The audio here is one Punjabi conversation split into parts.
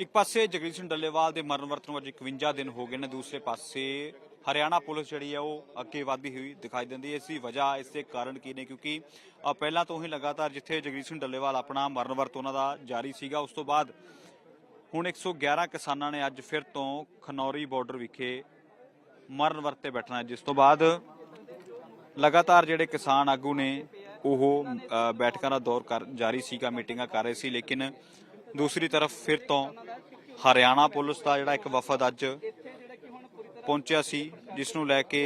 ਇੱਕ ਪਾਸੇ ਜਗਜੀਤ ਸਿੰਘ ਡੱਲੇਵਾਲ ਦੇ ਮਰਨ ਵਰਤ ਨੂੰ ਅੱਜ 51 ਦਿਨ ਹੋ ਗਏ ਨੇ, ਦੂਸਰੇ ਪਾਸੇ ਹਰਿਆਣਾ ਪੁਲਿਸ ਜਿਹੜੀ ਹੈ ਉਹ ਅੱਗੇ ਵਧਦੀ ਹੋਈ ਦਿਖਾਈ ਦਿੰਦੀ ਹੈ। ਇਸ ਦੀ ਵਜ੍ਹਾ ਇਸ ਦੇ ਕਾਰਨ ਕੀ ਨੇ? ਕਿਉਂਕਿ ਪਹਿਲਾਂ ਤੋਂ ਹੀ ਲਗਾਤਾਰ ਜਿੱਥੇ ਜਗਜੀਤ ਸਿੰਘ ਡੱਲੇਵਾਲ ਆਪਣਾ ਮਰਨ ਵਰਤ ਉਹਨਾਂ ਦਾ ਜਾਰੀ ਸੀਗਾ, ਉਸ ਤੋਂ ਬਾਅਦ ਹੁਣ 111 ਕਿਸਾਨਾਂ ਨੇ ਅੱਜ ਫਿਰ ਤੋਂ ਖਨੌਰੀ ਬਾਰਡਰ ਵਿਖੇ ਮਰਨ ਵਰਤ ਤੇ ਬੈਠਣਾ ਜਿਸ ਤੋਂ ਬਾਅਦ ਲਗਾਤਾਰ ਜਿਹੜੇ ਕਿਸਾਨ ਆਗੂ ਨੇ, ਉਹ ਬੈਠਕਾਂ ਦਾ ਦੌਰ ਕਰ, ਜਾਰੀ ਸੀਗਾ, ਮੀਟਿੰਗਾਂ ਕਰ ਰਹੇ ਸੀ। ਲੇਕਿਨ ਦੂਸਰੀ ਤਰਫ ਫਿਰ ਤੋਂ ਹਰਿਆਣਾ ਪੁਲਿਸ ਦਾ ਜਿਹੜਾ ਇੱਕ ਵਫਦ ਅੱਜ ਪਹੁੰਚਿਆ ਸੀ ਜਿਸ ਨੂੰ ਲੈ ਕੇ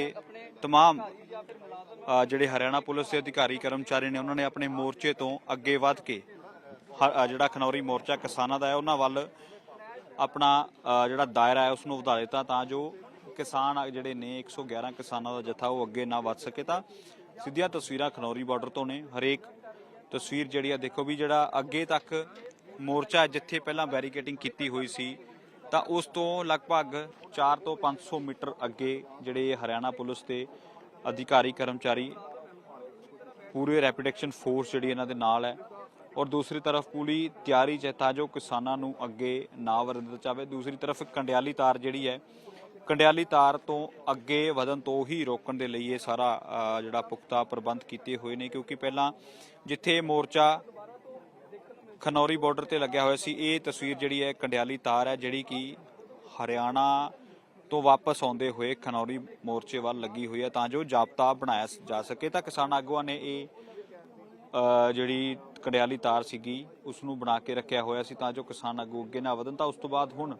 तमाम ਅ, ਜਿਹੜੇ ਹਰਿਆਣਾ ਪੁਲਿਸ ਦੇ ਅਧਿਕਾਰੀ ਕਰਮਚਾਰੀ ਨੇ ਉਹਨਾਂ ਨੇ ਆਪਣੇ ਮੋਰਚੇ ਤੋਂ ਅੱਗੇ ਵੱਧ ਕੇ ਹ- ਅ, ਜਿਹੜਾ ਖਨੌਰੀ ਮੋਰਚਾ ਕਿਸਾਨਾਂ ਦਾ ਹੈ ਉਹਨਾਂ ਵੱਲ ਆਪਣਾ ਅ, ਜਿਹੜਾ ਦਾਇਰਾ ਹੈ ਉਸ ਨੂੰ ਵਧਾ ਦਿੱਤਾ ਤਾਂ ਜੋ ਕਿਸਾਨ ਆ ਜਿਹੜੇ ਨੇ 111 ਕਿਸਾਨਾਂ ਦਾ ਜਥਾ ਉਹ ਅੱਗੇ ਨਾ ਵੱਧ ਸਕੇ ਤਾਂ ਸਿੱਧੀਆਂ ਤਸਵੀਰਾਂ ਖਨੌਰੀ ਬਾਰਡਰ ਤੋਂ ਨੇ ਹਰੇਕ ਤਸਵੀਰ ਜਿਹੜੀ ਆ ਦੇਖੋ ਵੀ ਜਿਹੜਾ ਅੱਗੇ ਤੱਕ ਮੋਰਚਾ ਜਿੱਥੇ ਪਹਿਲਾਂ ਬੈਰੀਕੇਡਿੰਗ ਕੀਤੀ ਹੋਈ ਸੀ, ਤਾਂ ਉਸ ਤੋਂ ਲਗਭਗ 4 ਤੋਂ 500 ਮੀਟਰ ਅੱਗੇ ਜਿਹੜੇ ਹਰਿਆਣਾ ਪੁਲਿਸ ਦੇ ਅਧਿਕਾਰੀ, ਕਰਮਚਾਰੀ, ਪੂਰੇ ਰੈਪਿਡ ਐਕਸ਼ਨ ਫੋਰਸ ਜਿਹੜੀ ਇਹਨਾਂ ਦੇ ਨਾਲ ਹੈ। ਔਰ ਦੂਸਰੀ ਤਰਫ ਪੂਰੀ ਤਿਆਰੀ ਚ ਹੈ ਤਾਂ ਜੋ ਕਿਸਾਨਾਂ ਨੂੰ ਅੱਗੇ ਨਾ ਵਰਨ ਦਿੱਤਾ ਜਾਵੇ। ਦੂਸਰੀ ਤਰਫ ਕੰਡਿਆਲੀ ਤਾਰ ਜਿਹੜੀ ਹੈ, ਕੰਡਿਆਲੀ ਤਾਰ ਤੋਂ ਅੱਗੇ ਵਧਣ ਤੋਂ ਹੀ ਰੋਕਣ ਦੇ ਲਈ ਇਹ ਸਾਰਾ ਜਿਹੜਾ ਪੁਖਤਾ ਪ੍ਰਬੰਧ ਕੀਤੇ ਹੋਏ ਨੇ, ਕਿਉਂਕਿ ਪਹਿਲਾਂ ਜਿੱਥੇ ਮੋਰਚਾ ਖਨੌਰੀ ਬਾਰਡਰ ਤੇ ਲੱਗਿਆ ਹੋਇਆ ਸੀ। ਇਹ ਤਸਵੀਰ ਜਿਹੜੀ ਹੈ, ਕੰਡਿਆਲੀ ਤਾਰ ਹੈ, ਜਿਹੜੀ ਕਿ ਹਰਿਆਣਾ ਤੋਂ ਵਾਪਸ ਆਉਂਦੇ ਹੋਏ ਖਨੌਰੀ ਮੋਰਚੇ ਵੱਲ ਲੱਗੀ ਹੋਈ ਹੈ। ਤਾਂ ਜੋ ਜਾਬਤਾ ਬਣਾਇਆ ਜਾ ਸਕੇ, ਤਾਂ ਕਿਸਾਨ ਆਗੂਆਂ ਨੇ ਇਹ ਜਿਹੜੀ ਕੰਡਿਆਲੀ ਤਾਰ ਸੀਗੀ ਉਸ ਨੂੰ ਬਣਾ ਕੇ ਰੱਖਿਆ ਹੋਇਆ ਸੀ। ਤਾਂ ਜੋ ਕਿਸਾਨ ਆਗੂ ਅੱਗੇ ਨਾ ਵਧਣ, ਤਾਂ ਉਸ ਤੋਂ ਬਾਅਦ ਹੁਣ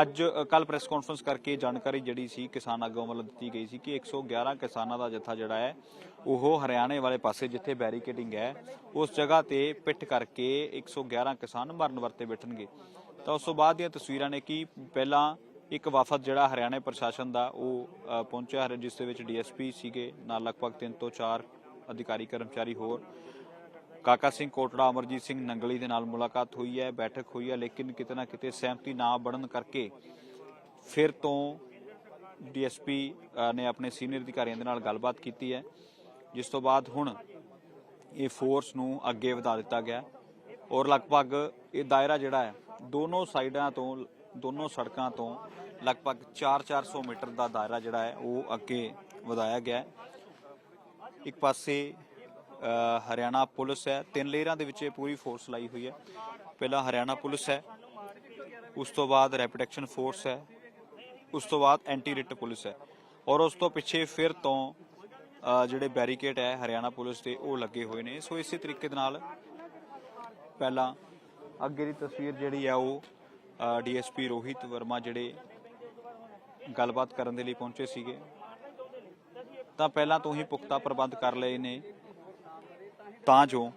ਅੱਜ ਕੱਲ ਪ੍ਰੈਸ ਕਾਨਫਰੰਸ ਕਰਕੇ ਜਾਣਕਾਰੀ ਜਿਹੜੀ ਸੀ ਕਿਸਾਨ ਆਗੂਆਂ ਵੱਲੋਂ ਦਿੱਤੀ ਗਈ ਸੀ ਕਿ 111 ਕਿਸਾਨਾਂ ਦਾ ਜਥਾ ਜਿਹੜਾ ਹੈ, ਉਹ ਹਰਿਆਣੇ ਵਾਲੇ ਪਾਸੇ ਜਿੱਥੇ ਬੈਰੀਕੇਡਿੰਗ ਹੈ, ਉਸ ਜਗ੍ਹਾ ਤੇ ਪਿੱਟ ਕਰਕੇ 111 ਕਿਸਾਨ ਮਰਨ ਵਰਤੇ ਬੈਠਣਗੇ। ਤਾਂ ਉਸ ਤੋਂ ਬਾਅਦ ਦੀਆਂ ਤਸਵੀਰਾਂ ਨੇ ਕਿ ਪਹਿਲਾਂ ਇੱਕ ਵਫਦ ਜਿਹੜਾ ਹਰਿਆਣਾ ਪ੍ਰਸ਼ਾਸਨ ਦਾ, ਉਹ ਪਹੁੰਚਿਆ ਜਿਸ ਦੇ ਵਿੱਚ ਡੀਐਸਪੀ ਸੀਗੇ, ਨਾਲ ਲਗਭਗ 3 ਤੋਂ 4 ਅਧਿਕਾਰੀ, ਕਰਮਚਾਰੀ ਹੋਰ। ਕਾਕਾ ਸਿੰਘ ਕੋਟੜਾ, ਅਮਰਜੀਤ ਸਿੰਘ ਨੰਗਲੀ ਦੇ ਨਾਲ ਮੁਲਾਕਾਤ ਹੋਈ ਹੈ, ਬੈਠਕ ਹੋਈ ਹੈ, ਲੇਕਿਨ ਕਿਤੇ ਨਾ ਕਿਤੇ ਸਹਿਮਤੀ ਨਾ ਬਣਨ ਕਰਕੇ ਫਿਰ ਤੋਂ ਡੀਐਸਪੀ ਨੇ ਆਪਣੇ ਸੀਨੀਅਰ ਅਧਿਕਾਰੀਆਂ ਦੇ ਨਾਲ ਗੱਲਬਾਤ ਕੀਤੀ ਹੈ, ਜਿਸ ਤੋਂ ਬਾਅਦ ਹੁਣ ਇਹ ਫੋਰਸ ਨੂੰ ਅੱਗੇ ਵਧਾ ਦਿੱਤਾ ਗਿਆ ਔਰ ਲਗਭਗ ਇਹ ਦਾਇਰਾ ਜਿਹੜਾ ਹੈ, ਦੋਨੋਂ ਸਾਈਡਾਂ ਤੋਂ, ਦੋਨੋਂ ਸੜਕਾਂ ਤੋਂ ਲਗਭਗ 4-400 ਮੀਟਰ ਦਾ ਦਾਇਰਾ ਜਿਹੜਾ ਹੈ, ਉਹ ਅੱਗੇ ਵਧਾਇਆ ਗਿਆ ਹੈ। ਇੱਕ ਪਾਸੇ ਹਰਿਆਣਾ ਪੁਲਿਸ ਹੈ। ਤਿੰਨ ਲੇਅਰਾਂ ਦੇ ਵਿੱਚ ਇਹ ਪੂਰੀ ਫੋਰਸ ਲਾਈ ਹੋਈ ਹੈ। ਪਹਿਲਾਂ ਹਰਿਆਣਾ ਪੁਲਿਸ ਹੈ, ਉਸ ਤੋਂ ਬਾਅਦ ਰੈਪਿਡ ਐਕਸ਼ਨ ਫੋਰਸ ਹੈ, ਉਸ ਤੋਂ ਬਾਅਦ ਐਂਟੀ ਰਿਟ ਪੁਲਿਸ ਹੈ। ਔਰ ਉਸ ਤੋਂ ਪਿੱਛੇ ਫਿਰ ਤੋਂ ਜਿਹੜੇ ਬੈਰੀਕੇਡ ਹੈ ਹਰਿਆਣਾ ਪੁਲਿਸ ਦੇ, ਉਹ ਲੱਗੇ ਹੋਏ ਨੇ। ਸੋ ਇਸੇ ਤਰੀਕੇ ਦੇ ਨਾਲ ਪਹਿਲਾਂ ਅੱਗੇ ਦੀ ਤਸਵੀਰ ਜਿਹੜੀ ਹੈ ਉਹ ਡੀਐਸਪੀ ਰੋਹਿਤ ਵਰਮਾ ਜਿਹੜੇ ਗੱਲਬਾਤ ਕਰਨ ਦੇ ਲਈ ਪਹੁੰਚੇ ਸੀਗੇ। ਤਾਂ ਪਹਿਲਾਂ ਤੋਂ ਹੀ ਪੁਖਤਾ ਪ੍ਰਬੰਧ ਕਰ ਲਏ ਨੇ। ਤਾਂ ਜੋ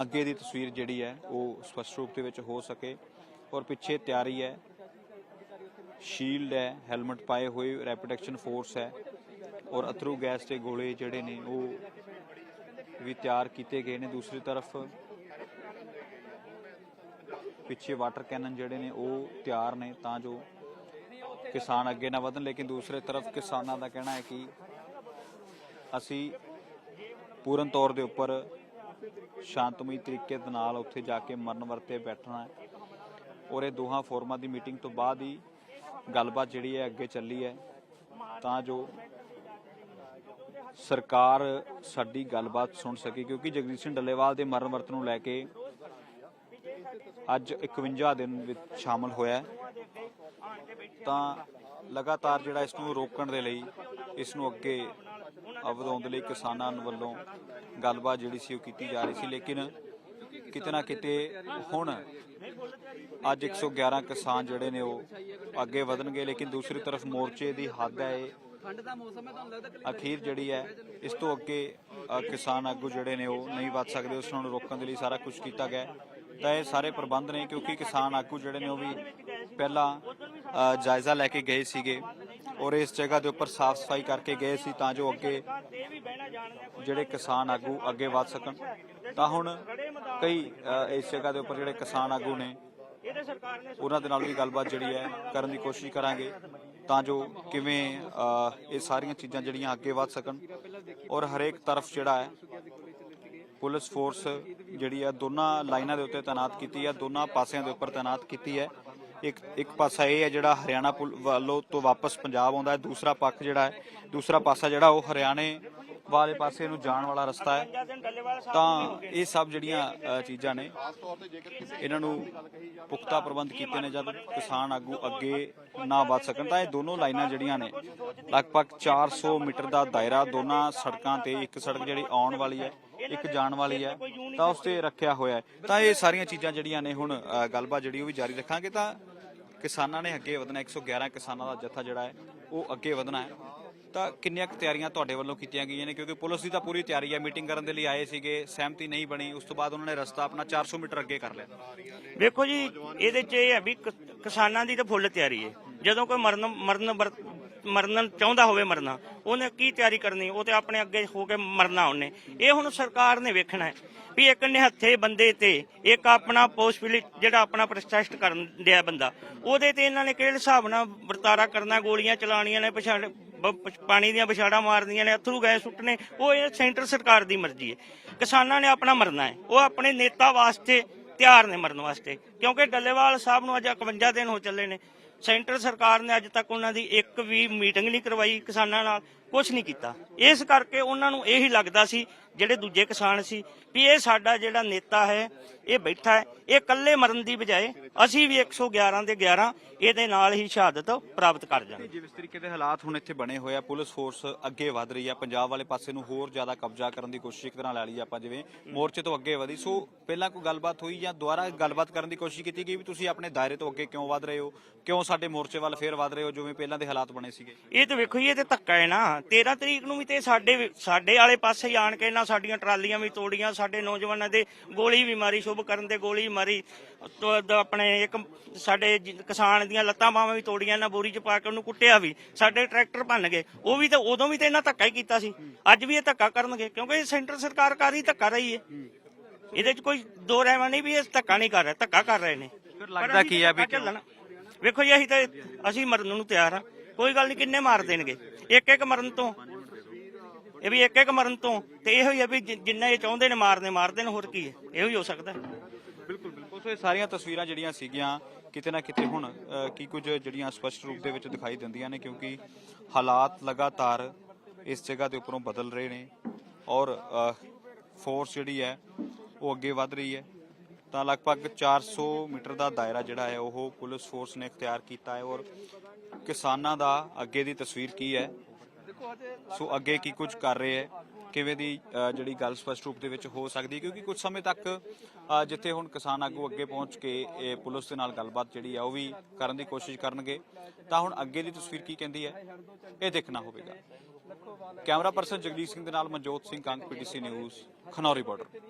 ਅੱਗੇ ਦੀ ਤਸਵੀਰ ਜਿਹੜੀ ਹੈ ਉਹ ਸਪਸ਼ਟ ਰੂਪ ਦੇ ਵਿੱਚ ਹੋ ਸਕੇ ਔਰ ਪਿੱਛੇ ਤਿਆਰੀ ਹੈ। ਸ਼ੀਲਡ ਹੈ ਹੈਲਮਟ ਪਾਏ ਹੋਏ ਰੈਪਿਡ ਐਕਸ਼ਨ ਫੋਰਸ ਹੈ ਔਰ ਅਥਰੂ ਗੈਸ ਦੇ ਗੋਲੇ ਜਿਹੜੇ ਨੇ ਉਹ ਵੀ ਤਿਆਰ ਕੀਤੇ ਗਏ ਨੇ। ਦੂਸਰੀ ਤਰਫ ਪਿੱਛੇ ਵਾਟਰ ਕੈਨਨ ਜਿਹੜੇ ਨੇ ਉਹ ਤਿਆਰ ਨੇ ਤਾਂ ਜੋ ਕਿਸਾਨ ਅੱਗੇ ਨਾ ਵਧਣ। ਲੇਕਿਨ ਦੂਸਰੇ ਤਰਫ ਕਿਸਾਨਾਂ ਦਾ ਕਹਿਣਾ ਹੈ ਕਿ ਅਸੀਂ ਪੂਰਨ ਤੌਰ ਦੇ ਉੱਪਰ ਸ਼ਾਂਤਮਈ ਤਰੀਕੇ ਦੇ ਨਾਲ ਉੱਥੇ ਜਾ ਕੇ ਮਰਨ ਵਰਤੇ ਬੈਠਣਾ ਹੈ। ਔਰ ਇਹ ਦੋਹਾਂ ਫੋਰਮਾਂ ਦੀ ਮੀਟਿੰਗ ਤੋਂ ਬਾਅਦ ਹੀ ਗੱਲਬਾਤ ਜਿਹੜੀ ਹੈ ਅੱਗੇ ਚੱਲੀ ਹੈ। ਤਾਂ ਜੋ ਸਰਕਾਰ ਸਾਡੀ ਗੱਲਬਾਤ ਸੁਣ ਸਕੇ, ਕਿਉਂਕਿ ਜਗਦੀਪ ਸਿੰਘ ਡੱਲੇਵਾਲ ਦੇ ਮਰਨ ਵਰਤ ਨੂੰ ਲੈ ਕੇ ਅੱਜ 51 ਦਿਨ ਵਿੱਚ ਸ਼ਾਮਲ ਹੋਇਆ ਤਾਂ ਲਗਾਤਾਰ ਜਿਹੜਾ ਇਸ ਨੂੰ ਰੋਕਣ ਦੇ ਲਈ, ਇਸ ਨੂੰ ਅੱਗੇ ਵਧਾਉਣ ਦੇ ਲਈ ਕਿਸਾਨਾਂ ਵੱਲੋਂ ਗੱਲਬਾਤ ਜਿਹੜੀ ਸੀ ਉਹ ਕੀਤੀ ਜਾ ਰਹੀ ਸੀ ਲੇਕਿਨ ਕਿਤੇ ਨਾ ਕਿਤੇ ਹੁਣ ਅੱਜ 111 ਕਿਸਾਨ ਜਿਹੜੇ ਨੇ ਉਹ ਅੱਗੇ ਵਧਣਗੇ ਲੇਕਿਨ ਦੂਸਰੀ ਤਰਫ ਮੋਰਚੇ ਦੀ ਹੱਦ ਹੈ ਇਹ ਠੰਡ ਦਾ ਮੌਸਮ ਹੈ ਤੁਹਾਨੂੰ ਲੱਗਦਾ ਅਖੀਰ ਜਿਹੜੀ ਹੈ ਇਸ ਤੋਂ ਅੱਗੇ ਕਿਸਾਨ ਆਗੂ ਜਿਹੜੇ ਨੇ ਉਹ ਨਹੀਂ ਵੱਧ ਸਕਦੇ ਉਸ ਨੂੰ ਰੋਕਣ ਦੇ ਲਈ ਸਾਰਾ ਕੁਝ ਕੀਤਾ ਗਿਆ। ਤਾਂ ਇਹ ਸਾਰੇ ਪ੍ਰਬੰਧ ਨੇ ਕਿਉਂਕਿ ਕਿਸਾਨ ਆਗੂ ਜਿਹੜੇ ਨੇ ਉਹ ਵੀ ਪਹਿਲਾਂ ਜਾਇਜ਼ਾ ਲੈ ਕੇ ਗਏ ਸੀਗੇ ਔਰ ਇਸ ਜਗ੍ਹਾ ਦੇ ਉੱਪਰ ਸਾਫ਼ ਸਫ਼ਾਈ ਕਰਕੇ ਗਏ ਸੀ ਤਾਂ ਜੋ ਅੱਗੇ ਜਿਹੜੇ ਕਿਸਾਨ ਆਗੂ ਅੱਗੇ ਵੱਧ ਸਕਣ। ਤਾਂ ਹੁਣ ਕਈ ਇਸ ਜਗ੍ਹਾ ਦੇ ਉੱਪਰ ਜਿਹੜੇ ਕਿਸਾਨ ਆਗੂ ਨੇ, ਉਹਨਾਂ ਦੇ ਨਾਲ ਵੀ ਗੱਲਬਾਤ ਜਿਹੜੀ ਹੈ ਕਰਨ ਦੀ ਕੋਸ਼ਿਸ਼ ਕਰਾਂਗੇ ਤਾਂ ਜੋ ਕਿਵੇਂ ਇਹ ਸਾਰੀਆਂ ਚੀਜ਼ਾਂ ਜਿਹੜੀਆਂ ਅੱਗੇ ਵੱਧ ਸਕਣ। ਔਰ ਹਰੇਕ ਤਰਫ ਜਿਹੜਾ ਹੈ, ਪੁਲਿਸ ਫੋਰਸ ਜਿਹੜੀ ਹੈ, ਦੋਨਾਂ ਲਾਈਨਾਂ ਦੇ ਉੱਤੇ ਤਾਇਨਾਤ ਕੀਤੀ ਹੈ, ਦੋਨਾਂ ਪਾਸਿਆਂ ਦੇ ਉੱਪਰ ਤਾਇਨਾਤ ਕੀਤੀ ਹੈ। ਇੱਕ ਇੱਕ ਪਾਸਾ ਇਹ ਹੈ ਜਿਹੜਾ ਹਰਿਆਣਾ ਵੱਲੋਂ ਤੋਂ ਵਾਪਸ ਪੰਜਾਬ ਆਉਂਦਾ ਹੈ, ਦੂਸਰਾ ਪੱਖ ਜਿਹੜਾ ਹੈ, ਦੂਸਰਾ ਪਾਸਾ ਜਿਹੜਾ ਉਹ ਹਰਿਆਣੇ ਵਾਲੇ ਪਾਸੇ ਨੂੰ ਜਾਣ ਵਾਲਾ ਰਸਤਾ ਹੈ। ਤਾਂ ਇਹ ਸਭ ਜਿਹੜੀਆਂ ਚੀਜ਼ਾਂ ਨੇ, ਇਹਨਾਂ ਨੂੰ ਪੁਖਤਾ ਪ੍ਰਬੰਧ ਕੀਤੇ ਨੇ ਜਦ ਕਿਸਾਨ ਆਗੂ ਅੱਗੇ ਨਾ ਵੱਧ ਸਕਣ, ਤਾਂ ਇਹ ਦੋਨੋਂ ਲਾਈਨਾਂ ਜਿਹੜੀਆਂ ਨੇ, ਲਗਭਗ 400 ਮੀਟਰ ਦਾ ਦਾਇਰਾ ਦੋਨਾਂ ਸੜਕਾਂ ਤੇ, ਇੱਕ ਸੜਕ ਜਿਹੜੀ ਆਉਣ ਵਾਲੀ ਹੈ ਇੱਕ ਜਾਣ ਵਾਲੀ ਹੈ ਤਾਂ ਉਸ ਤੇ ਰੱਖਿਆ ਹੋਇਆ ਹੈ। ਤਾਂ ਇਹ ਸਾਰੀਆਂ ਚੀਜ਼ਾਂ ਜਿਹੜੀਆਂ ਨੇ ਹੁਣ ਗੱਲਬਾਤ ਜਿਹੜੀ ਉਹ ਵੀ ਜਾਰੀ ਰੱਖਾਂਗੇ। ਤਾਂ ਕਿਸਾਨਾਂ ਨੇ ਅੱਗੇ ਵਧਣਾ 111 ਕਿਸਾਨਾਂ ਦਾ ਜੱਥਾ ਜਿਹੜਾ ਹੈ ਉਹ ਅੱਗੇ ਵਧਣਾ ਹੈ। ਤਾਂ ਕਿੰਨੀਆਂ ਤਿਆਰੀਆਂ ਤੁਹਾਡੇ ਵੱਲੋਂ ਕੀਤੀਆਂ ਗਈਆਂ ਨੇ? ਕਿਉਂਕਿ ਪੁਲਿਸ ਦੀ ਤਾਂ ਪੂਰੀ ਤਿਆਰੀ ਹੈ। ਮੀਟਿੰਗ ਕਰਨ ਦੇ ਲਈ ਆਏ ਸੀਗੇ ਸਹਿਮਤੀ ਨਹੀਂ ਬਣੀ। ਉਸ ਤੋਂ ਬਾਅਦ ਉਹਨਾਂ ਨੇ ਰਸਤਾ ਆਪਣਾ 400 ਮੀਟਰ ਅੱਗੇ ਕਰ ਲਿਆ। ਵੇਖੋ ਜੀ ਇਹਦੇ ਚ ਇਹ ਹੈ ਵੀ ਕਿਸਾਨਾਂ ਦੀ ਤਾਂ ਫੁੱਲ ਤਿਆਰੀ ਹੈ। ਜਦੋਂ ਕੋਈ ਮਰਨ ਮਰਨ ਮਰਨ ਚਾਹੁੰਦਾ ਹੋਵੇ ਮਰਨਾ, ਉਹਨੇ ਕੀ ਤਿਆਰੀ ਕਰਨੀ, ਉਹ ਤੇ ਆਪਣੇ ਅੱਗੇ ਹੋ ਕੇ ਮਰਨਾ ਉਹਨੇ। ਇਹ ਹੁਣ ਸਰਕਾਰ ਨੇ ਵੇਖਣਾ ਹੈ ਵੀ ਇੱਕ ਨਿਹੱਥੇ ਬੰਦੇ ਤੇ ਇੱਕ ਆਪਣਾ ਪੋਸਟਫਿਲ ਜਿਹੜਾ ਆਪਣਾ ਪ੍ਰੋਟੈਸਟ ਕਰਨ ਦਿਆ ਬੰਦਾ, ਉਹਦੇ ਤੇ ਇਹਨਾਂ ਨੇ ਕਿਹੜੇ ਹਿਸਾਬ ਨਾਲ ਵਰਤਾਰਾ ਕਰਨਾ, ਗੋਲੀਆਂ ਚਲਾਣੀਆਂ ਨੇ ਪਛਾੜ ਪਾਣੀ ਦੀਆਂ ਵਿਛਾੜਾਂ ਮਾਰਦੀਆਂ ਨੇ, ਅਥਰੂ ਗੈਸ ਸੁੱਟਣੇ, ਉਹ ਇਹ ਸੈਂਟਰ ਸਰਕਾਰ ਦੀ ਮਰਜ਼ੀ ਹੈ। ਕਿਸਾਨਾਂ ਨੇ ਆਪਣਾ ਮਰਨਾ ਹੈ, ਉਹ ਆਪਣੇ ਨੇਤਾ ਵਾਸਤੇ ਤਿਆਰ ਨੇ ਮਰਨ ਵਾਸਤੇ, ਕਿਉਂਕਿ ਡੱਲੇਵਾਲ ਸਾਹਿਬ ਨੂੰ ਅੱਜ 51 ਦਿਨ ਹੋ ਚੱਲੇ ਨੇ ਸੈਂਟਰ ਸਰਕਾਰ ਨੇ ਅੱਜ ਤੱਕ ਉਹਨਾਂ ਦੀ ਇੱਕ ਵੀ ਮੀਟਿੰਗ ਨਹੀਂ ਕਰਵਾਈ ਕਿਸਾਨਾਂ ਨਾਲ। ਕੁਝ ਨਹੀਂ ਕੀਤਾ। ਇਸ ਕਰਕੇ ਉਹਨਾਂ ਨੂੰ ਇਹੀ ਲੱਗਦਾ ਸੀ ਜਿਹੜੇ ਦੂਜੇ ਕਿਸਾਨ ਸੀ ਵੀ ਇਹ ਸਾਡਾ ਜਿਹੜਾ ਨੇਤਾ ਹੈ ਇਹ ਬੈਠਾ ਹੈ ਇਹ ਇਕੱਲੇ ਮਰਨ ਦੀ ਬਜਾਏ ਅਸੀਂ ਵੀ 111 ਦੇ 11 ਇਹਦੇ ਨਾਲ ਹੀ ਸ਼ਹਾਦਤ ਪ੍ਰਾਪਤ ਕਰ ਜਾਵਾਂਗੇ। ਜਿਸ ਤਰੀਕੇ ਦੇ ਹਾਲਾਤ ਹੁਣ ਇੱਥੇ ਬਣੇ ਹੋਏ ਆ ਪੁਲਿਸ ਫੋਰਸ ਅੱਗੇ ਵਧ ਰਹੀ ਆ ਪੰਜਾਬ ਵਾਲੇ ਪਾਸੇ ਨੂੰ ਹੋਰ ਜ਼ਿਆਦਾ ਕਬਜ਼ਾ ਕਰਨ ਦੀ ਕੋਸ਼ਿਸ਼ ਇੱਕ ਤਰ੍ਹਾਂ ਲੈ ਲਈ ਆਪਾਂ ਜਿਵੇਂ ਮੋਰਚੇ ਤੋਂ ਅੱਗੇ ਵਧੀ। ਸੋ ਪਹਿਲਾਂ ਕੋਈ ਗੱਲਬਾਤ ਹੋਈ ਜਾਂ ਦੁਬਾਰਾ ਗੱਲਬਾਤ ਕਰਨ ਦੀ ਕੋਸ਼ਿਸ਼ ਕੀਤੀ ਗਈ ਵੀ ਤੁਸੀਂ ਆਪਣੇ ਦਾਇਰੇ ਤੋਂ ਅੱਗੇ ਕਿਉਂ ਵਧ ਰਹੇ ਹੋ? ਕਿਉਂ ਸਾਡੇ ਮੋਰਚੇ ਵੱਲ ਫੇਰ ਵਧ ਰਹੇ ਹੋ ਜਿਵੇਂ ਪਹਿਲਾਂ ਦੇ ਹਾਲਾਤ ਬਣੇ ਸੀਗੇ? ਇਹ ਤੇ ਵੇਖੋ ਜੀ ਇਹ ਤੇ ਧੱਕਾ ਹੈ ਨਾ। 13 ਤਰੀਕ ਨੂੰ ਵੀ ਤੇ ਸਾਡੇ ਸਾਡੇ ਵਾਲੇ ਪਾਸੇ ਆਣ ਕੇ ਨਾ ਸਾਡੀਆਂ ਟਰਾਲੀਆਂ ਵੀ ਤੋੜੀਆਂ ਸਾਡੇ ਨੌਜਵਾਨਾਂ ਦੇ ਗੋਲੀ ਵੀ ਮਾਰੀ ਸ਼ੁਭ ਕਰਨ ਦੇ ਗੋਲੀ ਮਾਰੀ। ਆਪਣੇ ਇੱਕ ਸਾਡੇ ਕਿਸਾਨ ਦੀਆਂ ਲੱਤਾਂ ਬਾਹਾਂ ਵੀ ਤੋੜੀਆਂ ਨਾ ਬੋਰੀ ਚ ਪਾ ਕੇ ਉਹਨੂੰ ਕੁੱਟਿਆ ਵੀ। ਸਾਡੇ ਟਰੈਕਟਰ ਭੰਨ ਗਏ। ਉਹ ਵੀ ਤਾਂ ਉਦੋਂ ਵੀ ਤੇ ਇਹਨਾਂ ਧੱਕਾ ਹੀ ਕੀਤਾ ਸੀ। ਅੱਜ ਵੀ ਇਹ ਧੱਕਾ ਕਰਨਗੇ ਕਿਉਂਕਿ ਇਹ ਸੈਂਟਰ ਸਰਕਾਰ ਕਰ ਹੀ ਧੱਕਾ ਰਹੀ ਹੈ। ਇਹਦੇ ਚ ਕੋਈ ਦੋ ਰਹਿਮਾ ਨਹੀਂ ਵੀ ਇਹ ਧੱਕਾ ਨਹੀਂ ਕਰ ਰਹੇ ਧੱਕਾ ਕਰ ਰਹੇ ਨੇ। ਲੱਗਦਾ ਕੀ ਆ ਵੀ। ਵੇਖੋ ਜੀ ਅਸੀਂ ਤਾਂ ਅਸੀਂ ਮਰਨ ਨੂੰ ਤਿਆਰ ਆ ਕੋਈ ਗੱਲ ਨਹੀਂ, ਕਿੰਨੇ ਮਾਰ ਦੇਣਗੇ? ਇੱਕ ਇੱਕ ਮਰਨ ਤੋਂ। ਇਹ ਵੀ ਇੱਕ ਇੱਕ ਮਰਨ ਤੋਂ। ਤੇ ਇਹੋ ਹੀ ਆ ਵੀ ਜਿੰਨਾ ਇਹ ਚਾਹੁੰਦੇ ਨੇ ਮਾਰਨੇ ਮਾਰ ਦੇਣ ਹੋਰ ਕੀ ਹੈ? ਇਹੋ ਹੀ ਹੋ ਸਕਦਾ ਬਿਲਕੁਲ ਬਿਲਕੁਲ। ਸੋ ਇਹ ਸਾਰੀਆਂ ਤਸਵੀਰਾਂ ਜਿਹੜੀਆਂ ਸੀਗੀਆਂ, ਕਿਤੇ ਨਾ ਕਿਤੇ ਹੁਣ ਕੀ ਕੁਝ ਜਿਹੜੀਆਂ ਸਪਸ਼ਟ ਰੂਪ ਦੇ ਵਿੱਚ ਦਿਖਾਈ ਦਿੰਦੀਆਂ ਨੇ, ਕਿਉਂਕਿ ਹਾਲਾਤ ਲਗਾਤਾਰ ਇਸ ਜਗ੍ਹਾ ਦੇ ਉੱਪਰੋਂ ਬਦਲ ਰਹੇ ਨੇ ਔਰ ਫੋਰਸ ਜਿਹੜੀ ਹੈ, ਉਹ ਅੱਗੇ ਵਧ ਰਹੀ ਹੈ। ਤਾਂ ਲਗਭਗ 400 ਮੀਟਰ ਦਾ ਦਾਇਰਾ ਜਿਹੜਾ ਹੈ, ਉਹ ਪੁਲਿਸ ਫੋਰਸ ਨੇ ਇਖਤਿਆਰ ਕੀਤਾ ਹੈ ਔਰ ਕਿਸਾਨਾਂ ਦਾ ਅੱਗੇ ਦੀ ਤਸਵੀਰ ਕੀ ਹੈ? ਸੋ ਅੱਗੇ ਕੀ ਕੁਝ ਕਰ ਰਹੇ ਹੈ? ਕਿਵੇਂ ਦੀ ਜਿਹੜੀ ਗੱਲ ਸਪਸ਼ਟ ਰੂਪ ਦੇ ਵਿੱਚ ਹੋ ਸਕਦੀ ਹੈ? ਕਿਉਂਕਿ ਕੁਝ ਸਮੇਂ ਤੱਕ ਜਿੱਥੇ ਹੁਣ ਕਿਸਾਨ ਆਗੂ ਅੱਗੇ ਪਹੁੰਚ ਕੇ, ਇਹ ਪੁਲਿਸ ਦੇ ਨਾਲ ਗੱਲਬਾਤ ਜਿਹੜੀ ਹੈ, ਉਹ ਵੀ ਕਰਨ ਦੀ ਕੋਸ਼ਿਸ਼ ਕਰਨਗੇ। ਤਾਂ ਹੁਣ ਅੱਗੇ ਦੀ ਤਸਵੀਰ ਕੀ ਕਹਿੰਦੀ ਹੈ? ਇਹ ਦੇਖਣਾ ਹੋਵੇਗਾ। ਕੈਮਰਾ ਪਰਸਨ ਜਗਜੀਤ ਸਿੰਘ ਦੇ ਨਾਲ Manjot Singh Kang PTC news, Khanauri border.